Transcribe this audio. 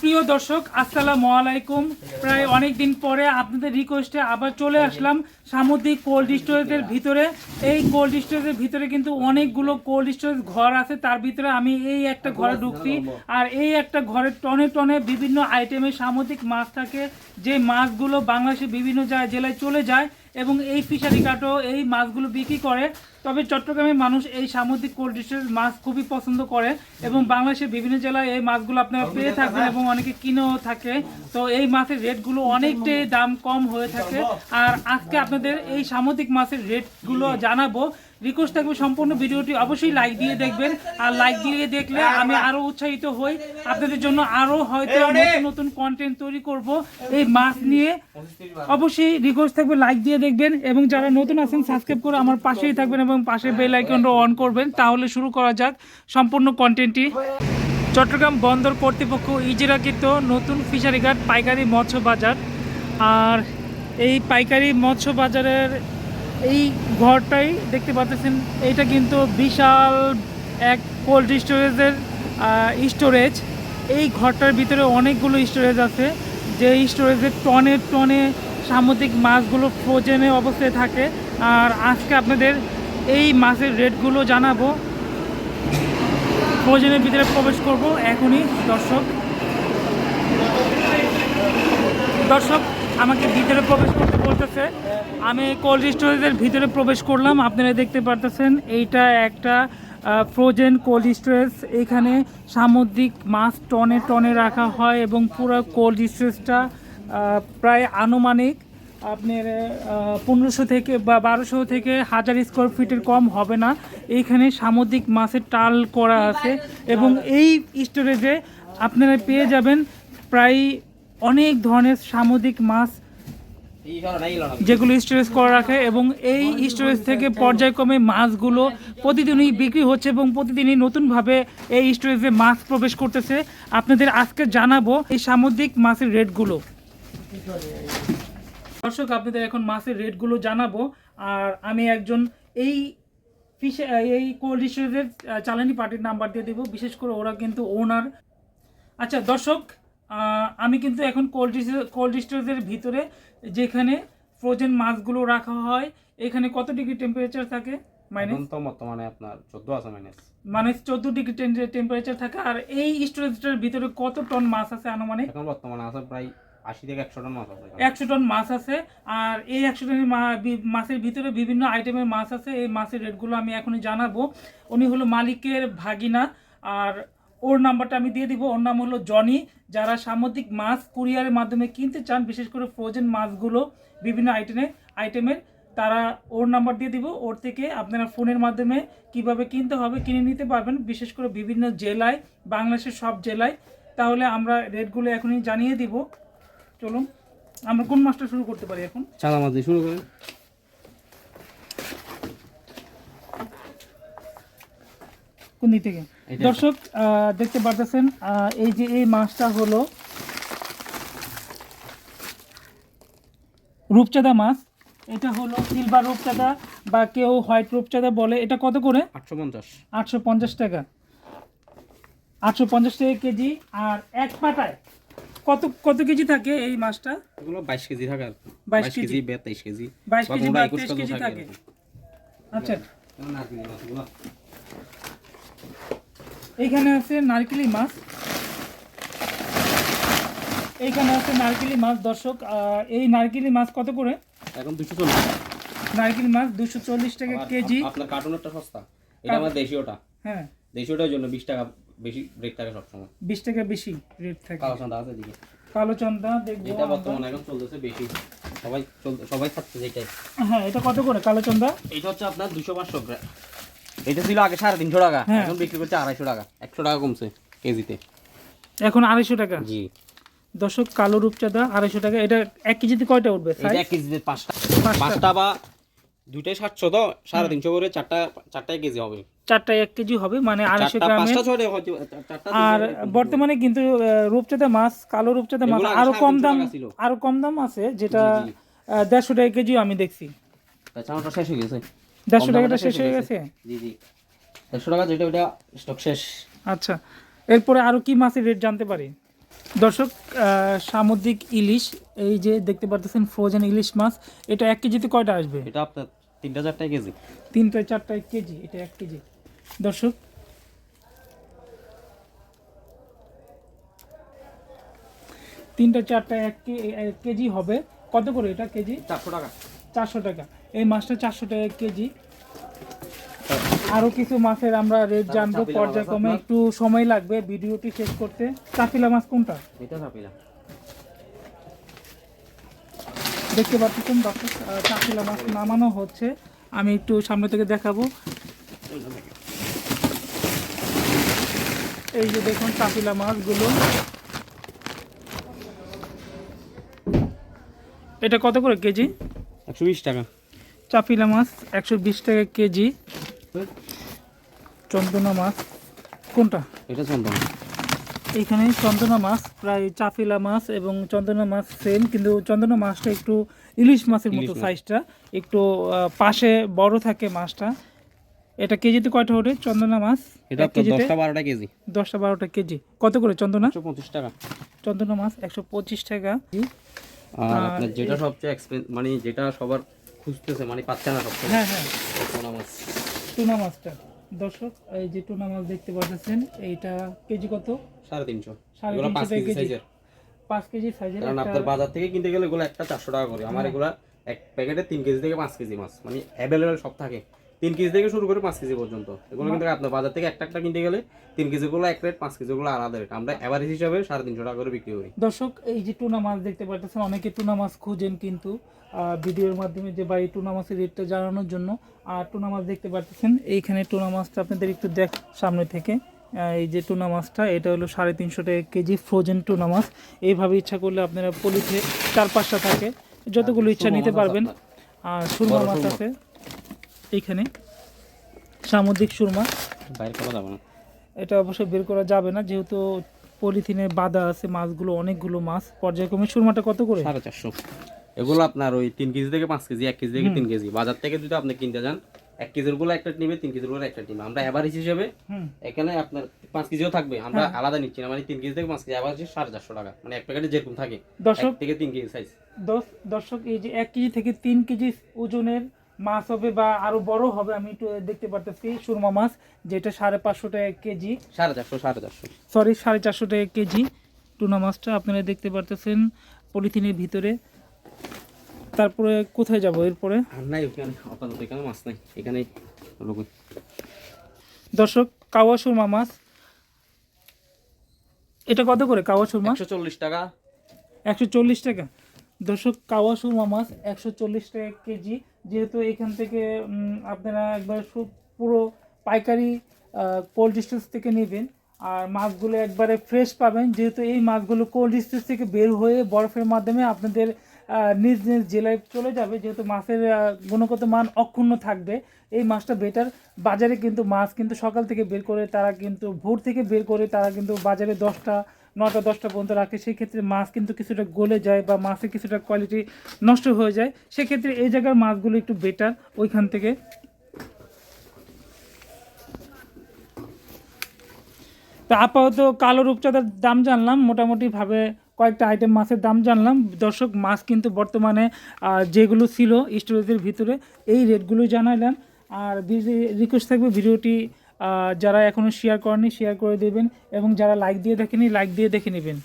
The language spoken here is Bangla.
প্রিয় দর্শক, আসসালামু আলাইকুম। প্রায় অনেক দিন পরে আপনাদের রিকোয়েস্টে আবার চলে আসলাম সামুদ্রিক কোল্ড স্টোরেজের ভিতরে। এই কোল্ড স্টোরেজের ভিতরে কিন্তু অনেকগুলো কোল্ড স্টোরেজ ঘর আছে। তার ভিতরে আমি এই একটা ঘরে ঢুকছি। আর এই একটা ঘরের টনে টনে বিভিন্ন আইটেমের সামুদ্রিক মাছ থাকে। যে মাছগুলো বাংলাদেশের বিভিন্ন জায়গায়, জেলায় চলে যায় এবং এই ফিশারি কাটও এই মাছগুলো বিক্রি করে। তবে চট্টগ্রামের মানুষ এই সামুদ্রিক কোল্ড ডিশের মাছ খুবই পছন্দ করে এবং বাংলাদেশের বিভিন্ন জেলায় এই মাছগুলো আপনারা পেয়ে থাকবেন এবং অনেকে কিনেও থাকে। তো এই মাছের রেটগুলো অনেকটাই দাম কম হয়ে থাকে। আর আজকে আপনাদের এই সামুদ্রিক মাছের রেটগুলো জানাব। রিকোয়েস্ট থাকবে সম্পূর্ণ ভিডিওটি অবশ্যই লাইক দিয়ে দেখবেন। আর লাইক দিয়ে দেখলে আমি আরও উৎসাহিত হই। আপনাদের জন্য আরও হয়তো নতুন নতুন কন্টেন্ট তৈরি করব। এই মাছ নিয়ে অবশ্যই রিকোয়েস্ট থাকবে লাইক দিয়ে দেখবেন। এবং যারা নতুন আছেন সাবস্ক্রাইব করে আমার পাশেই থাকবেন এবং পাশে বেল আইকনটা অন করবেন। তাহলে শুরু করা যাক সম্পূর্ণ কন্টেন্টটি চট্টগ্রাম বন্দর কর্তৃপক্ষ ইজিরাকৃত নতুন ফিশারি ঘাট পাইকারি মৎস্য বাজার। আর এই পাইকারি মৎস্য বাজারের এই ঘরটাই দেখতে পাচ্ছেন। এইটা কিন্তু বিশাল এক কোল্ড স্টোরেজের স্টোরেজ এই ঘরটার ভিতরে অনেকগুলো স্টোরেজ আছে। যে স্টোরেজে টনে টনে সামুদ্রিক মাছগুলো ফ্রোজেনে অবস্থায় থাকে। আর আজকে আপনাদের এই মাছের রেটগুলো জানাব। ফ্রোজেনের ভিতরে প্রবেশ করব। এখনই দর্শক। দর্শক আমাকে ভিতরে প্রবেশ করতে বলতেছে। আমি কোল্ড স্টোরেজের ভিতরে প্রবেশ করলাম, আপনারা দেখতে পারতেছেন, এইটা একটা ফ্রোজেন কোল্ড স্টোরেজ এখানে সামুদ্রিক মাছ টনে টনে রাখা হয় এবং পুরো কোল্ড স্টোরেজটা প্রায় আনুমানিক আপনার পনেরোশো থেকে বা বারোশো থেকে হাজার স্কোয়ার ফিটের কম হবে না। এইখানে সামুদ্রিক মাছের টাল করা আছে এবং এই স্টোরেজে আপনারা পেয়ে যাবেন প্রায় অনেক ধরনের সামুদ্রিক মাছ যেগুলো স্টোরেজ করে রাখে এবং এই স্টোরেজ থেকে পর্যায়ক্রমে মাছগুলো প্রতিদিনই বিক্রি হচ্ছে এবং প্রতিদিনই নতুনভাবে এই স্টোরেজে মাছ প্রবেশ করতেছে। আপনাদের আজকে জানাব এই সামুদ্রিক মাছের রেটগুলো। দর্শক, আপনাদের এখন মাছের রেটগুলো জানাব। আর আমি একজন এই ফিশে এই কোল্ড স্টোরেজের চালানি পার্টির নাম্বার দিয়ে দেবো। বিশেষ করে ওরা কিন্তু ওনার আচ্ছা দর্শক আমি কিন্তু এখন কোল্ড কোল্ড স্টোরেজের ভিতরে যেখানে ফ্রোজেন মাছগুলো রাখা হয় এখানে কত ডিগ্রি টেম্পারেচার থাকে? মাইনাস বর্তমানে আপনার চোদ্দ আছে মাইনাস মানে চোদ্দ ডিগ্রি টেম্পারেচার থাকে আর এই স্টোরেজটার ভিতরে কত টন মাছ আছে আনুমানিক? এখন বর্তমানে আছে প্রায় আশি থেকে একশো টন মাছ আছে এখানে। একশো টন মাছ আছে আর এই একশো টনের মা- মাছের ভিতরে বিভিন্ন আইটেমের মাছ আছে এই মাছের রেটগুলো আমি এখনই জানাব। উনি হলো মালিকের ভাগিনা আর ওর নাম্বারটা আমি দিয়ে দিব। ওর নাম হলো জনি। যারা সামুদ্রিক মাছ কুরিয়ারের মাধ্যমে কিনতে চান, বিশেষ করে ফ্রোজেন মাছগুলো, বিভিন্ন আইটেমে আইটেমের তারা ওর নাম্বার দিয়ে দিব। ওর থেকে আপনারা ফোনের মাধ্যমে কীভাবে কিনতে হবে কিনে নিতে পারবেন, বিশেষ করে বিভিন্ন জেলায়, বাংলাদেশের সব জেলায়। তাহলে আমরা রেটগুলো এখনই জানিয়ে দিব। চলুন, আমরা কোন মাছটা শুরু করতে পারি এখন? চালা মাছ দিয়ে শুরু করেন কোন দিক থেকে দর্শক দেখতে পারতেছেন এই যে এই মাছটা হলো রূপচাঁদা মাছ। এটা হলো সিলভার রূপচাঁদা বা কেউ হোয়াইট রূপচাঁদা বলে। এটা কত করে? আটশো পঞ্চাশ। আটশো পঞ্চাশ টাকা। আটশো পঞ্চাশ টাকা কেজি। আর এক পাটায় কত কত কেজি থাকে এই মাছটা? এগুলো বাইশ কেজি থাকে আর বাইশ কেজি কেজি। বাইশ কেজি কোনটা বা একুশ কেজি থাকে আচ্ছা। এইখানে আছে নারকেলি মাছ। এইখানে আছে নারকেলি মাছ দর্শক এই নারকেলি মাছ কত করে? এখন দুশো চল্লিশ। নারকেল মাছ দুশো চল্লিশ টাকা কেজি। আপ- আপনার কার্টুনেরটা সস্তা। এটা আমার দেশীয়টা। হ্যাঁ। দেশীয়টার জন্য বিশ টাকা বেশি ব্রেক থাকে সবসময়। বিশ টাকা বেশি রেট থাকে। কালো চান্দা আছে এদিকে। কালো চন্দা দেখব এটা বর্তমানে এখন চলতেছে বেশি। সবাই সবাই খাচ্ছে যেটাই হ্যাঁ এটা কত করে কালো চন্দা এটা হচ্ছে আপনার দুশো পাঁচশো গ্রাম এটা ছিল আগে সাড়ে তিনশো টাকা হ্যাঁ। এখন বিক্রি করছে আড়াইশো টাকা। একশো টাকা কমছে কেজিতে। এখন আড়াইশো টাকা? জি। দর্শক কালো রূপচাঁদা আড়াইশো টাকা। এটা এক কেজিতে কয়টা উঠবে? এক কেজিতে পাঁচটা। পাঁচটা। বা দুইটাই সাতশো তো? সাড়ে তিনশো করে চারটা চারটায় কেজি হবে। চারটায় এক কেজি হবে মানে আড়াইশো চারটা চারটা আর বর্তমানে কিন্তু রূপচাঁদা মাছ কালো রূপচাঁদা মাছ আরও কম দাম ছিল। আরও কম দাম আছে যেটা দেড়শো টাকা কেজিও আমি দেখছি। তাছাড়া শেষ হয়ে গেছে। দেড়শো টাকাটা শেষ হয়ে গেছে? জি জি। দেড়শো টাকা যেটা ওটা স্টক শেষ। আচ্ছা। এরপরে আরও কি মাছের রেট জানতে পারি? দর্শক সামুদ্রিক ইলিশ এই যে দেখতে পাচ্ছেন ফ্রোজেন ইলিশ মাছ এটা এক কেজিতে কয়টা আসবে? এটা আপনার তিনটা চারটায় কেজি। তিনটা চারটা এক কেজি এটা এক কেজি। দর্শক তিনটা চারটা এক কেজি হবে। কত করে এটা কেজি? চারশো টাকা। চারশো টাকা। এই মাছটা চারশো টাকা কেজি। আরও কিছু মাছের আমরা রেট জানব পর্যায়ক্রমে একটু সময় লাগবে ভিডিওটি শেষ করতে। চাপিলা মাছ কোনটা? এটা চাপিলা। দেখতে পাচ্ছেন চাপিলা মাছ নামানো হচ্ছে। আমি একটু সামনে থেকে দেখাবো। এই যে দেখুন চাপিলা মাছগুলো। এটা কত করে কেজি? একশো বিশ টাকা। চাপিলা মাছ একশো বিশ টাকা কেজি। চন্দনা মাছ। কোনটা? এটা চন্দন। এইখানে চন্দনা মাছ প্রায় চাপিলা মাছ এবং চন্দনা মাছ সেম কিন্তু চন্দনা মাছটা একটু ইলিশ মাছের মতো সাইজটা একটু পাশে বড় থাকে মাছটা। এটা কেজিতে কয়টা ওঠে চন্দনা মাছ? এটা দশটা বারোটা কেজি। দশটা বারোটা কেজি। কত করে চন্দনা? পঁচিশ টাকা। চন্দনা মাছ একশো পঁচিশ টাকা। আর যেটা সবচেয়ে মানে যেটা সবার খুঁজতেছে মানে পাচ্ছে না সবসময়। হ্যাঁ হ্যাঁ। পোনা মাছ। টুনা মাছটা। দর্শক এই যে টুনা মাছ দেখতে পাচ্ছেন এইটা কেজি কত? সাড়ে তিনশো। সাড়ে পাঁচ কেজি কেজি। সাইজের। পাঁচ কেজি সাইজের কারণ আপনার বাজার থেকে কিনতে গেলে এগুলো একটা চারশো টাকা করে। আমার এগুলা এক প্যাকেটে তিন কেজি থেকে পাঁচ কেজি মাছ। মানে অ্যাভেলেবেল সব থাকে। তিন কেজি থেকে শুরু করে পাঁচ কেজি পর্যন্ত। এগুলো কিন্তু আপনার বাজার থেকে একটা একটা কিনতে গেলে তিন কেজিগুলো এক রেট পাঁচ কেজিগুলো আলাদা রেট আমরা অ্যাভারেজ হিসাবে সাড়ে তিনশো টাকা করে বিক্রি করি। দর্শক এই যে টুনা মাছ দেখতে পাচ্ছেন অনেকে টুনা মাছ খুঁজেন কিন্তু ভিডিওর মাধ্যমে যে বাড়ি টুনা মাছের রেটটা জানানোর জন্য আর টুনা মাছ দেখতে পাচ্ছেন এইখানে টুনা মাছটা আপনাদের একটু দেখ সামনে থেকে। এই যে টুনা মাছটা এটা হলো সাড়ে তিনশো টাকা কেজি ফ্রোজেন টুনা মাছ। এইভাবে ইচ্ছা করলে আপনারা পলিথে চার পাঁচটা থাকে। যতগুলো ইচ্ছা নিতে পারবেন। আর সুরমা মাছ আছে। এইখানে। সামুদ্রিক সুরমা। বাইরে করা যাবে না। এটা অবশ্যই বের করা যাবে না যেহেতু পলিথিনে বাঁধা আছে মাছগুলো অনেকগুলো মাছ। পর্যায়ক্রমে সুরমাটা কত করে? সাড়ে চারশো। এগুলো আপনার ওই তিন কেজি থেকে পাঁচ কেজি এক কেজি থেকে তিন কেজি। বাজার থেকে যদি আপনি কিনতে যান এক কেজিরগুলো একটা নিবে তিন কেজিরগুলো একটা নিবে। আমরা অ্যাভারেজ হিসেবে এখানে আপনার পাঁচ কেজিও থাকবে। আমরা আলাদা নিচ্ছি না মানে তিন কেজি থেকে পাঁচ কেজি অ্যাভারেজ সাড়ে চারশো টাকা। মানে এক প্যাকেটে যেরকম থাকে দর্শক থেকে তিন কেজি সাইজ দশ দর্শক এই যে এক কেজি থেকে তিন কেজি ওজনের মাছ হবে বা আরও বড় হবে আমি একটু দেখতে পারতেছি সুরমা মাছ যেটা সাড়ে পাঁচশো টাকা কেজি। সাড়ে চারশো সাড়ে চারশো। সরি সাড়ে চারশো টাকা কেজি টুনা মাছটা আপনারা দেখতে পারতেছেন পলিথিনের ভিতরে। তারপরে কোথায় যাব এরপরে? নাই আপাতত এখানে মাছ নাই এখানে দর্শক কাওয়া সুরমা মাছ। এটা কত করে কাওয়া সুরমা? একশো চল্লিশ টাকা। একশো চল্লিশ টাকা? দর্শক, কাওয়া সুরমা মাছ একশো চল্লিশ টাকা কেজি। যেহেতু এখান থেকে আপনারা একবার পুরো পাইকারি কোল্ড স্টোরেজ থেকে নেবেন। আর মাছগুলো একবারে ফ্রেশ পাবেন। যেহেতু এই মাছগুলো কোল্ড স্টোরেজ থেকে বের হয়ে বরফের মাধ্যমে আপনাদের নিজ নিজ জেলায় চলে যাবে। যেহেতু মাছের গুণগত মান অক্ষুণ্ণ থাকবে, এই মাছটা বেটার বাজারে কিন্তু মাছ কিন্তু সকাল থেকে বের করে, তারা কিন্তু ভোর থেকে বের করে, তারা কিন্তু বাজারে দশটা নটা দশটা পর্যন্ত রাখে সেই ক্ষেত্রে মাছ কিন্তু কিছুটা গলে যায় বা মাছের কিছুটা কোয়ালিটি নষ্ট হয়ে যায়। সেক্ষেত্রে এই জায়গার মাছগুলো একটু বেটার ওইখান থেকে। তো আপাতত কালো রূপচাঁদার দাম জানলাম, মোটামুটিভাবে কয়েকটা আইটেম মাছের দাম জানলাম। দর্শক, মাছ কিন্তু বর্তমানে যেগুলো ছিল স্টোরেজের ভিতরে, এই রেটগুলো জানাইলাম আর রিকোয়েস্ট থাকবে ভিডিওটি যারা এখনও শেয়ার করেনি শেয়ার করে দেবেন এবং যারা লাইক দিয়ে দেখেনি লাইক দিয়ে দেখে নেবেন।